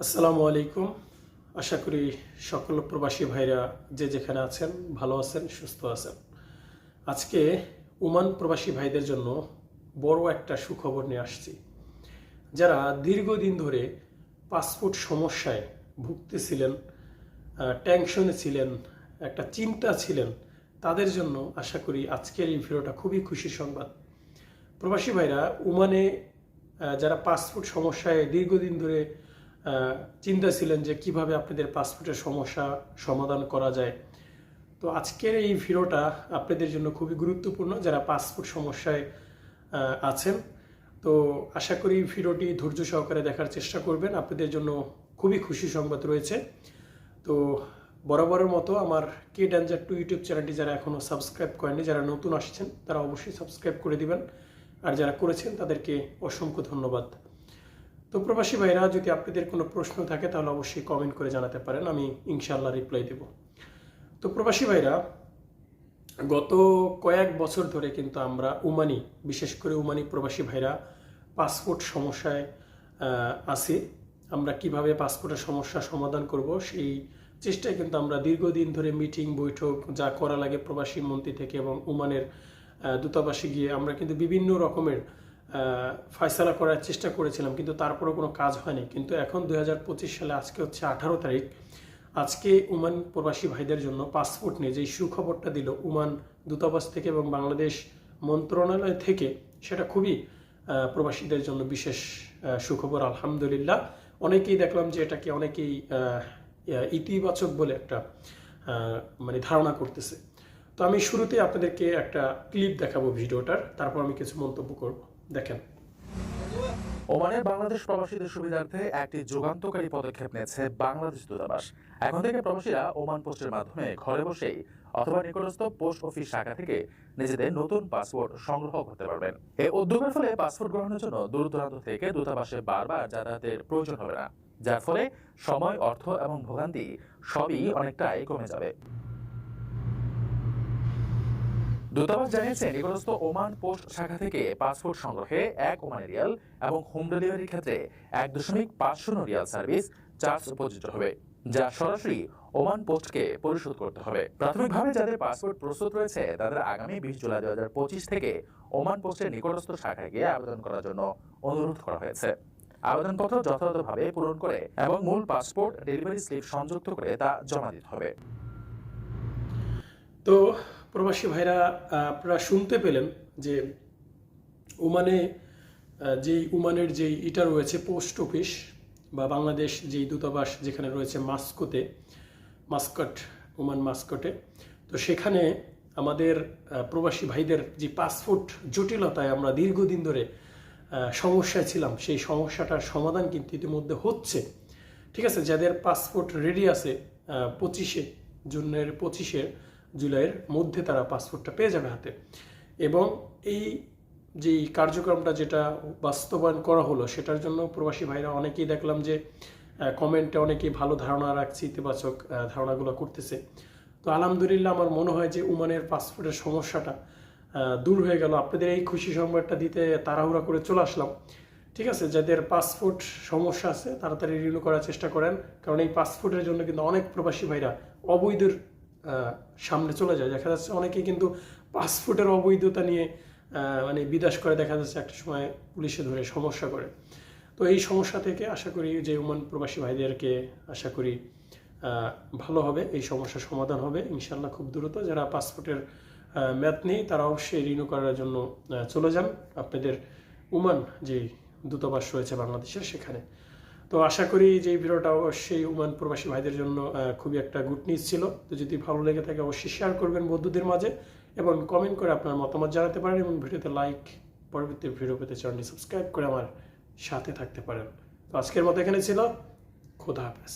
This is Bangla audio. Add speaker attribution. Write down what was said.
Speaker 1: আসসালামু আলাইকুম। আশা করি সকল প্রবাসী ভাইরা যে যেখানে আছেন ভালো আছেন সুস্থ আছেন। আজকে ওমান প্রবাসী ভাইদের জন্য বড় একটা সুখবর নিয়ে আসছি। যারা দীর্ঘদিন ধরে পাসপোর্ট সমস্যায় ভুগতেছিলেন টেনশনে ছিলেন একটা চিন্তা ছিলেন তাদের জন্য আশা করি আজকের এই ভিডিওটা খুবই খুশির সংবাদ। প্রবাসী ভাইরা আহ, যারা পাসপোর্ট সমস্যায় দীর্ঘদিন ধরে চিন্তা ছিলেন যে কীভাবে আপনাদের পাসপোর্টের সমস্যা সমাধান করা যায়। তো আজকের এই ভিডিওটা আপনাদের জন্য খুবই গুরুত্বপূর্ণ যারা পাসপোর্ট সমস্যায় আছেন। তো আশা করি ভিডিওটি ধৈর্য সহকারে দেখার চেষ্টা করবেন। আপনাদের জন্য খুবই খুশি সংবাদ রয়েছে। তো বরাবরের মতো আমার কে ড্যাঞ্জার টু ইউটিউব চ্যানেলটি যারা এখনও সাবস্ক্রাইব করেনি যারা নতুন আসছেন, তারা অবশ্যই সাবস্ক্রাইব করে দিবেন। আর যারা করেছেন, তাদেরকে অসংখ্য ধন্যবাদ। তো প্রবাসী ভাইরা, যদি আপনাদের কোনো প্রশ্ন থাকে, তাহলে অবশ্যই কমেন্ট করে জানাতে পারেন, আমি ইনশাল্লাহ রিপ্লাই দেব। তো প্রবাসী ভাইরা, গত কয়েক বছর ধরে কিন্তু আমরা উমানি, বিশেষ করে উমানি প্রবাসী ভাইরা পাসপোর্ট সমস্যায় আছি। আমরা কীভাবে পাসপোর্টের সমস্যা সমাধান করব, সেই চেষ্টায় কিন্তু আমরা দীর্ঘদিন ধরে মিটিং বৈঠক যা করা লাগে প্রবাসী মন্ত্রী থেকে এবং উমানের দূতাবাসে গিয়ে আমরা কিন্তু বিভিন্ন রকমের ফয়সালা করার চেষ্টা করেছিলাম, কিন্তু তারপরেও কোনো কাজ হয়নি। কিন্তু এখন দু হাজার পঁচিশ সালে, আজকে হচ্ছে আঠারো তারিখ। আজকে উমান প্রবাসী ভাইদের জন্য পাসপোর্ট নিয়ে যে সুখবরটা দিল উমান দূতাবাস থেকে এবং বাংলাদেশ মন্ত্রণালয় থেকে, সেটা খুবই প্রবাসীদের জন্য বিশেষ সুখবর, আলহামদুলিল্লাহ। অনেকেই দেখলাম যে এটাকে অনেকেই ইতিবাচক বলে একটা মানে ধারণা করতেছে। তো আমি শুরুতে আপনাদেরকে একটা ক্লিপ দেখাবো ভিডিওটার, তারপর আমি কিছু মন্তব্য করব। দেখেন।
Speaker 2: ওমানের বাংলাদেশ প্রবাসীদের সুবিধার্থে একটি যুগান্তকারী পদক্ষেপ নিয়েছে বাংলাদেশ দূতাবাস। এখন থেকে প্রবাসীরা ওমান পোস্টের মাধ্যমে ঘরে বসেই অথবা নিকটস্থ পোস্ট অফিস শাখা থেকে নিজেদের নতুন পাসপোর্ট সংগ্রহ করতে পারবেন। এই উদ্যোগের ফলে পাসপোর্ট গ্রহণের জন্য দূর দূরান্ত থেকে দূতাবাসে বারবার যাতায়াতের প্রয়োজন হবে না, যার ফলে সময়, অর্থ এবং ভোগান্তি সবই অনেকটাই কমে যাবে। দূতাবাস জানিয়েছে নিকটস্থ ওমান পোস্ট শাখা থেকে পাসপোর্ট সংগ্রহে এক ওমান রিয়াল এবং হোম ডেলিভারির ক্ষেত্রে এক দশমিক পাঁচ শূন্য রিয়াল সার্ভিস চার্জ প্রযোজ্য হবে, যা সরাসরি ওমান পোস্টকে পরিশোধ করতে হবে। প্রাথমিকভাবে যাদের পাসপোর্ট প্রস্তুত রয়েছে, তাদের আগামী বিশ জুলাই দু হাজার পঁচিশ থেকে ওমান পোস্টের নিকটস্থ শাখায় গিয়ে আবেদন করার জন্য অনুরোধ করা হয়েছে। আবেদনপত্র যথাযথভাবে পূরণ করে এবং মূল পাসপোর্ট ডেলিভারি স্লিপ সংযুক্ত করে তা জমা দিতে হবে।
Speaker 1: তো প্রবাসী ভাইরা আপনারা শুনতে পেলেন যে ওমানে যেই ওমানের যেই ইটা রয়েছে পোস্ট অফিস বা বাংলাদেশ যেই দূতাবাস যেখানে রয়েছে মাস্কোতে, মাস্কট, ওমান মাস্কটে, তো সেখানে আমাদের প্রবাসী ভাইদের যে পাসপোর্ট জটিলতায় আমরা দীর্ঘদিন ধরে সমস্যায় ছিলাম, সেই সমস্যাটার সমাধান কিন্তু ইতিমধ্যে হচ্ছে। ঠিক আছে, যাদের পাসপোর্ট রেডি আছে পঁচিশে, জুনের পঁচিশে জুলাইয়ের মধ্যে তারা পাসপোর্টটা পেয়ে যাবে হাতে। এবং এই যে কার্যক্রমটা যেটা বাস্তবায়ন করা হলো সেটার জন্য প্রবাসী ভাইরা অনেকেই দেখলাম যে কমেন্টে অনেকেই ভালো ধারণা রাখছে ইতিবাচক ধারণাগুলো করতেছে। তো আলহামদুলিল্লাহ আমার মনে হয় যে উমানের পাসপোর্টের সমস্যাটা দূর হয়ে গেল। আপনাদের এই খুশি সংবাদটা দিতে তাড়াহুড়া করে চলে আসলাম। ঠিক আছে যাদের পাসপোর্ট সমস্যা আছে তাড়াতাড়ি রিনিউ করার চেষ্টা করেন। কারণ এই পাসপোর্টের জন্য কিন্তু অনেক প্রবাসী ভাইরা অবৈধর আহ, সামনে চলে যায়। দেখা যাচ্ছে অনেকেই কিন্তু পাসপোর্টের অবৈধতা নিয়ে মানে বিদাস করে। দেখা যাচ্ছে একটা সময় পুলিশে ধরে সমস্যা করে। তো এই সমস্যা থেকে আশা করি যে ওমান প্রবাসী ভাইদেরকে আশা করি ভালো হবে। এই সমস্যার সমাধান হবে ইনশাল্লাহ খুব দ্রুত। যারা পাসপোর্টের ম্যাথ নেই, তারা অবশ্যই রিনিউ করার জন্য চলে যান। আপনাদের উমান যে দূতাবাস রয়েছে বাংলাদেশের, সেখানে তো আশা করি যে ভিডিওটা অবশ্যই উমান প্রবাসী ভাইদের জন্য খুবই একটা গুড নিউজ ছিল। তো যদি ভালো লেগে থাকে অবশ্যই শেয়ার করবেন বন্ধুদের মাঝে এবং কমেন্ট করে আপনার মতামত জানাতে পারেন এবং ভিডিওতে লাইক পরবর্তী ভিডিও পেতে চ্যানেলটি সাবস্ক্রাইব করে আমার সাথে থাকতে পারেন। তো আজকের মতো এখানে ছিল। খোদা হাফেজ।